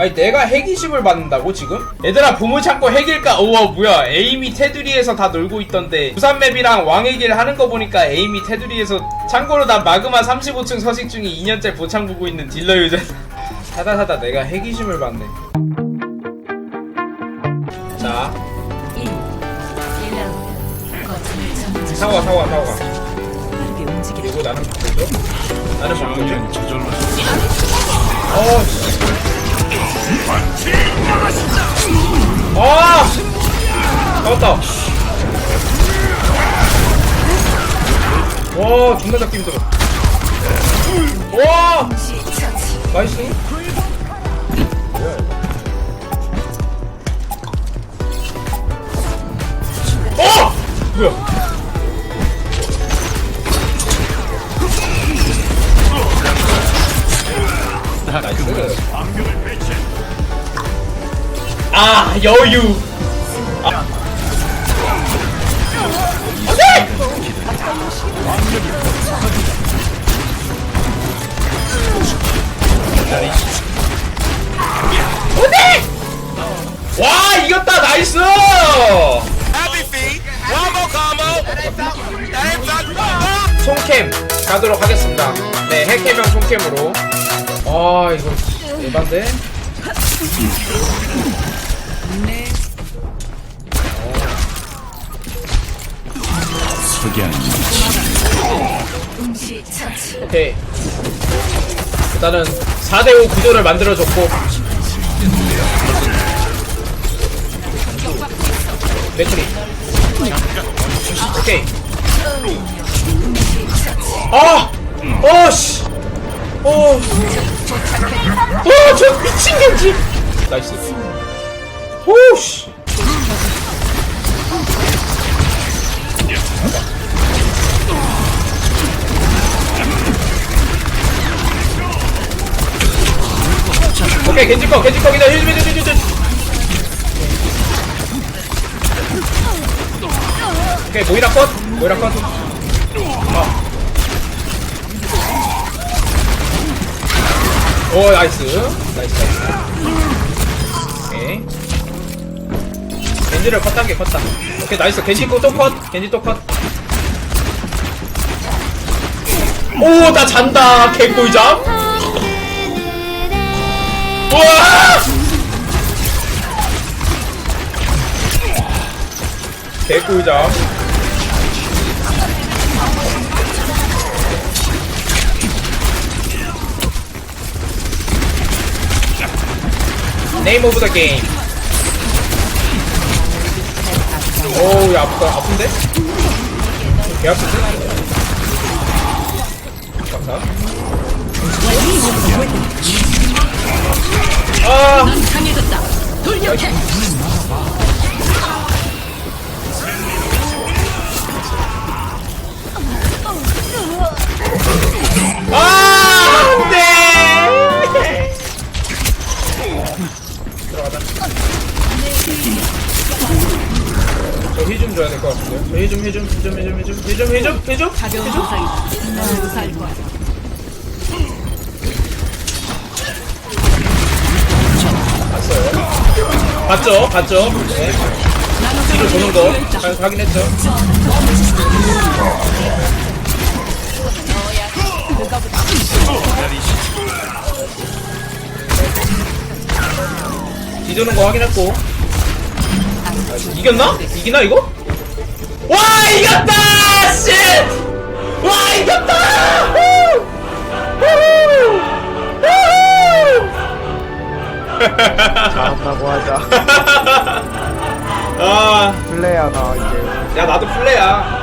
아니 내가 핵이심을 받는다고 지금? 얘들아 참고 핵일까? 우와 뭐야 에이미 테두리에서 다 놀고 있던데 부산맵이랑 왕의 길 하는 거 보니까 에이미 테두리에서 참고로 난 마그마 35층 서식 중에 2년째 보창 보고 있는 딜러 유저 사다 사다 내가 핵이심을 받네 자 1. 1라운드. 거점을 점령. 사과 사과 사과. 그리고 나는 바꾸죠 나는 바꾸죠 장면 저절로 어 씨. 아! 나왔다. 와, 존나 잡기 힘들어. 와! 나이스. 어! 뭐야? 나이스. 아, 여유. 아. 와, 이겼다, 나이스! 손캠 가도록 하겠습니다. 네, 핵해명 손캠으로. 아, 이거 에반데? 석양. 오케이. 일단은 4대5 구도를 만들어줬고. 맥크리. 오케이. 아! 어, 씨! 어. 어, 저 미친 gen지! 나이스. 오, 씨! 오케이, 겐지 거, 겐지 거, 기다려, 힐, 힐, 힐, 힐, 힐. 오케이, 모이라 컷, 모이라 컷. 아. 오, 나이스. 나이스, 나이스. 겐지를 컷 단계, 컷 단. 오케이, 나이스. 겐지 거또 컷, 겐지 또 컷. 오, 나 잔다. 개꿀잠. 우와! 개꿀잠. 네임 오브 더 게임. 오우, 야, 아프다. 아픈데? 개 아픈데? 아! 강해졌다. 돌격해. 저힐좀 줘야 될 것 같은데요? 저 힐좀, 힐좀, 힐좀, 힐좀, 힐좀, 힐좀, 힐좀, 힐좀? 가벼운 부상이다. 난 무사할 거야. 봤죠? 봤죠? 네. 뒤로 도는 거 아, 확인했죠? 뒤도는 거 확인했고 아, 이겼나? 이기나 이거? 와 이겼다! 씨! 와 이겼다! 후! 후후! 후 후! 잘한다고 하자. 아, 플레이하나 이제 야 나도 플레야.